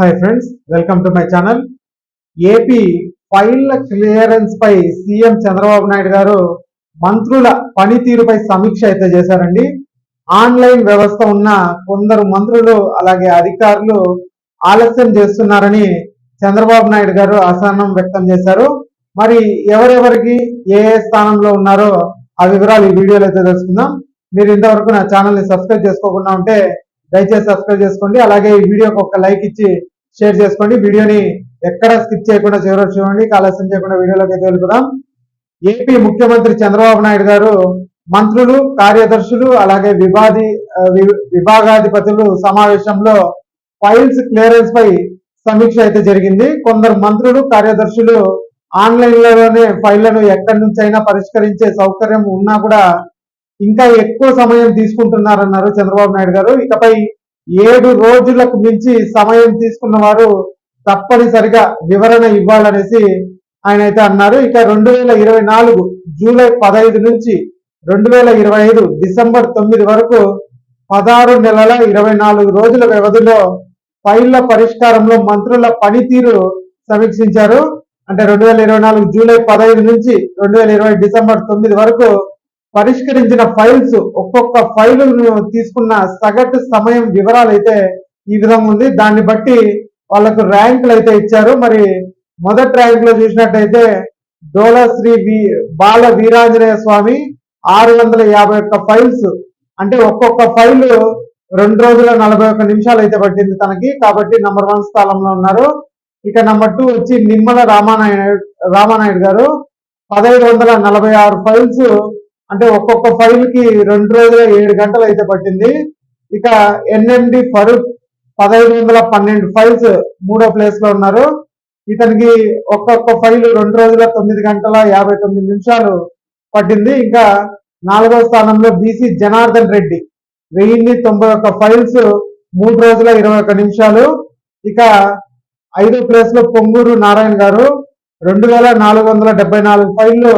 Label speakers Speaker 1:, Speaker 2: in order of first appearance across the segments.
Speaker 1: Hi friends welcome to my channel AP ఫైళ్ళ clearance పై CM Chandrababu Naidu గారు మంత్రుల పనితీరుపై సమీక్ష అయితే చేశారండి. ఆన్లైన్ వ్యవస్థ ఉన్న కొందరు మంత్రులు అలాగే అధికారులు ఆలస్యం చేస్తున్నారని చంద్రబాబు నాయుడు గారు అసహనం వ్యక్తం చేశారు. మరి ఎవరెవరికి ఏ ఏ స్థానంలో ఉన్నారో ఆ వివరాలు ఈ వీడియోలో అయితే తెలుసుకుందాం. మీరు ఇంతవరకు నా ఛానల్ని సబ్స్క్రైబ్ చేసుకోకుండా ఉంటే దయచేసి సబ్స్క్రైబ్ చేసుకోండి. అలాగే ఈ వీడియోకి ఒక లైక్ ఇచ్చి షేర్ చేసుకోండి. వీడియోని ఎక్కడ స్కిప్ చేయకుండా చివరి చూడండి. ఆలస్యం చేయకుండా వీడియోలోకి అయితే వెళ్ళిపోదాం. ఏపీ ముఖ్యమంత్రి చంద్రబాబు నాయుడు గారు మంత్రులు కార్యదర్శులు అలాగే విభాది విభాగాధిపతులు సమావేశంలో ఫైల్స్ క్లియరెన్స్ పై సమీక్ష అయితే జరిగింది. కొందరు మంత్రులు కార్యదర్శులు ఆన్లైన్లోనే ఫైళ్ళను ఎక్కడి నుంచి అయినా పరిష్కరించే సౌకర్యం ఉన్నా కూడా ఇంకా ఎక్కువ సమయం తీసుకుంటున్నారన్నారు చంద్రబాబు నాయుడు గారు. ఇకపై ఏడు రోజులకు మించి సమయం తీసుకున్న వారు తప్పనిసరిగా వివరణ ఇవ్వాలనేసి ఆయన అయితే అన్నారు. ఇక రెండు వేల ఇరవై నాలుగు జూలై పదహైదు నుంచి రెండు వేల ఇరవై ఐదు డిసెంబర్ తొమ్మిది వరకు పదహారు నెలల ఇరవై నాలుగు రోజుల వ్యవధిలో ఫైళ్ళ పరిష్కారంలో మంత్రుల పనితీరు సమీక్షించారు. అంటే రెండు వేల ఇరవై నాలుగు జూలై పదహైదు నుంచి రెండు వేల ఇరవై డిసెంబర్ తొమ్మిది వరకు పరిష్కరించిన ఫైల్స్ ఒక్కొక్క ఫైలును తీసుకున్న సగటు సమయం వివరాలు అయితే ఈ విధంగా ఉంది. దాన్ని బట్టి వాళ్ళకు ర్యాంకులు అయితే ఇచ్చారు. మరి మొదటి ర్యాంక్లో చూసినట్టయితే డోలశ్రీ వి బాల వీరాంజనేయ స్వామి ఆరు వందల యాభై ఒక్క ఫైల్స్. అంటే ఒక్కొక్క ఫైల్ రెండు రోజుల నలభై ఒక్క నిమిషాలు అయితే పట్టింది తనకి. కాబట్టి నంబర్ వన్ స్థానంలో ఉన్నారు. ఇక నంబర్ టూ వచ్చి నిమ్మల రామానాయుడు రామానాయుడు గారు. పదహైదు వందల నలభై ఆరు ఫైల్స్ అంటే ఒక్కొక్క ఫైల్కి రెండు రోజుల ఏడు గంటలు అయితే పట్టింది. ఇక ఎన్ఎండి ఫరూక్ పదహైదు వందల పన్నెండు ఫైల్స్ మూడో ప్లేస్లో ఉన్నారు. ఇతనికి ఒక్కొక్క ఫైల్ రెండు రోజుల తొమ్మిది గంటల యాభై తొమ్మిది నిమిషాలు పట్టింది. ఇంకా నాలుగో స్థానంలో బీసీ జనార్దన్ రెడ్డి వెయ్యిన్ని తొంభై ఒక్క ఫైల్స్ మూడు రోజుల ఇరవై ఒక్క నిమిషాలు. ఇక ఐదో ప్లేస్లో పొంగూరు నారాయణ గారు రెండు వేల నాలుగు వందల డెబ్బై నాలుగు ఫైళ్ళు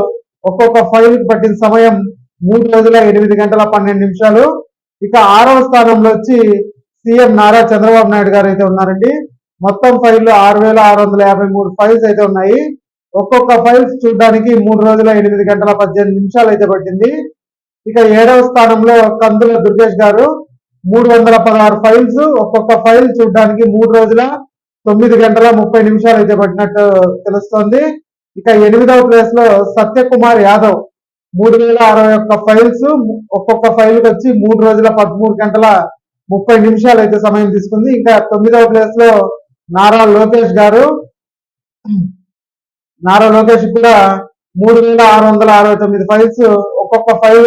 Speaker 1: ఒక్కొక్క ఫైల్ పట్టిన సమయం మూడు రోజుల ఎనిమిది గంటల పన్నెండు నిమిషాలు. ఇక ఆరవ స్థానంలో వచ్చి సీఎం నారా చంద్రబాబు నాయుడు గారు అయితే ఉన్నారండి. మొత్తం ఫైల్లో ఆరు వేల ఆరు వందల యాభై మూడు ఫైల్స్ అయితే ఉన్నాయి. ఒక్కొక్క ఫైల్స్ చూడడానికి మూడు రోజుల ఎనిమిది గంటల పద్దెనిమిది నిమిషాలు అయితే పట్టింది. ఇక ఏడవ స్థానంలో కందుల దుర్గేష్ గారు మూడు వందల పదహారు ఫైల్స్ ఒక్కొక్క ఫైల్ చూడడానికి మూడు రోజుల తొమ్మిది గంటల ముప్పై నిమిషాలు అయితే పట్టినట్టు తెలుస్తోంది. ఇక ఎనిమిదవ ప్లేస్లో సత్యకుమార్ యాదవ్ మూడు వేల అరవై ఒక్క ఫైల్స్ ఒక్కొక్క ఫైల్ వచ్చి మూడు రోజుల పదమూడు గంటల ముప్పై నిమిషాలు అయితే సమయం తీసుకుంది. ఇంకా తొమ్మిదవ ప్లేస్లో నారా లోకేష్ గారు నారా లోకేష్ కూడా మూడు వేల ఆరు వందల అరవై తొమ్మిది ఫైల్స్ ఒక్కొక్క ఫైల్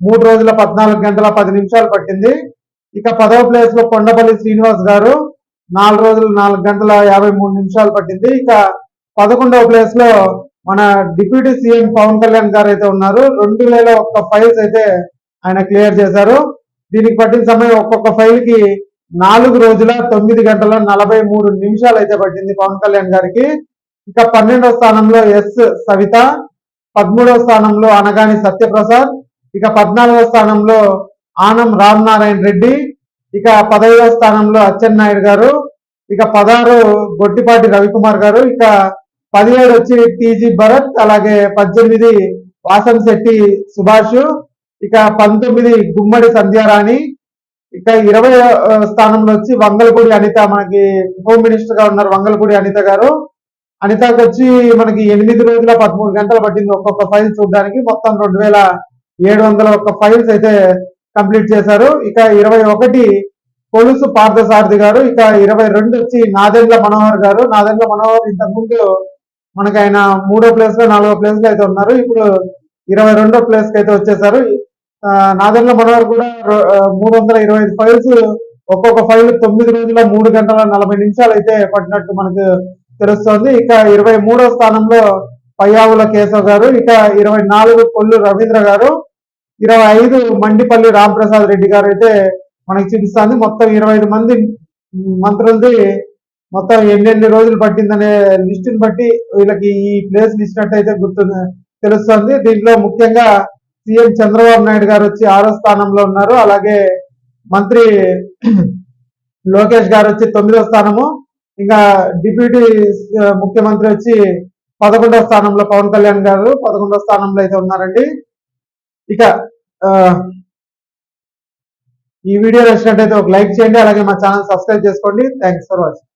Speaker 1: మూడు రోజుల పద్నాలుగు గంటల పది నిమిషాలు పట్టింది. ఇక పదవ ప్లేస్లో కొండపల్లి శ్రీనివాస్ గారు నాలుగు రోజులు నాలుగు గంటల యాభై మూడు నిమిషాలు పట్టింది. ఇక పదకొండవ ప్లేస్లో మన డిప్యూటీ సీఎం పవన్ కళ్యాణ్ గారు అయితే ఉన్నారు. రెండు వేల ఒక్క ఫైల్స్ అయితే ఆయన క్లియర్ చేశారు. దీనికి పట్టిన సమయం ఒక్కొక్క ఫైల్కి నాలుగు రోజుల తొమ్మిది గంటల నలభై మూడు నిమిషాలు అయితే పట్టింది పవన్ కళ్యాణ్ గారికి. ఇక పన్నెండవ స్థానంలో ఎస్ సవిత పదమూడవ స్థానంలో అనగాని సత్యప్రసాద్ ఇక పద్నాలుగవ స్థానంలో ఆనం రామనారాయణ రెడ్డి ఇక పదహైదవ స్థానంలో అచ్చెన్నాయుడు గారు ఇక పదహారు గొట్టిపాటి రవికుమార్ గారు ఇక పదిహేడు వచ్చి టీజీ భరత్ అలాగే పద్దెనిమిది వాసంశెట్టి సుభాష్ ఇక పంతొమ్మిది గుమ్మడి సంధ్యారాణి ఇక ఇరవై స్థానంలో వచ్చి వంగలపూడి అనిత మనకి హోమ్ మినిస్టర్గా ఉన్నారు వంగలపూడి అనిత గారు. అనితకు వచ్చి మనకి ఎనిమిది రోజుల పదమూడు గంటలు పట్టింది ఒక్కొక్క ఫైల్ చూడడానికి. మొత్తం రెండు వేల ఏడు వందల ఒక్క ఫైల్స్ అయితే కంప్లీట్ చేశారు. ఇక ఇరవై ఒకటి కొలుసు పార్థసారథి గారు ఇక ఇరవై రెండు వచ్చి నాదెండ్ల మనోహర్ గారు. నాదెండ్ల మనోహర్ ఇంతకు ముందు మనకి ఆయన మూడో ప్లేస్లో నాలుగో ప్లేస్లో అయితే ఉన్నారు. ఇప్పుడు ఇరవై రెండో ప్లేస్కి అయితే వచ్చేసారు. ఆ, మనోహర్ కూడా మూడు వందల ఇరవై ఐదు ఫైల్స్ ఒక్కొక్క ఫైల్ తొమ్మిది రోజుల మూడు గంటల నలభై నిమిషాలు అయితే పట్టినట్టు మనకు తెలుస్తోంది. ఇక ఇరవై మూడో స్థానంలో పయ్యావుల కేశవ్ గారు ఇక ఇరవై నాలుగు కొల్లు రవీంద్ర గారు ఇరవై ఐదు మండిపల్లి రామప్రసాద్ రెడ్డి గారు అయితే మనకి చూపిస్తుంది. మొత్తం ఇరవై ఐదు మంది మంత్రులది మొత్తం ఎన్నెన్ని రోజులు పట్టిందనే లిస్టుని బట్టి వీళ్ళకి ఈ ప్లేస్ ఇచ్చినట్టయితే గుర్తు తెలుస్తుంది. దీంట్లో ముఖ్యంగా సీఎం చంద్రబాబు నాయుడు గారు వచ్చి ఆరో స్థానంలో ఉన్నారు. అలాగే మంత్రి లోకేష్ గారు వచ్చి తొమ్మిదో స్థానము. ఇంకా డిప్యూటీ ముఖ్యమంత్రి వచ్చి పదకొండవ స్థానంలో పవన్ కళ్యాణ్ గారు పదకొండవ స్థానంలో అయితే ఉన్నారండి. ఇక ఈ వీడియో నచ్చినట్టయితే ఒక లైక్ చేయండి. అలాగే మా ఛానల్ సబ్స్క్రైబ్ చేసుకోండి. Thanks for watching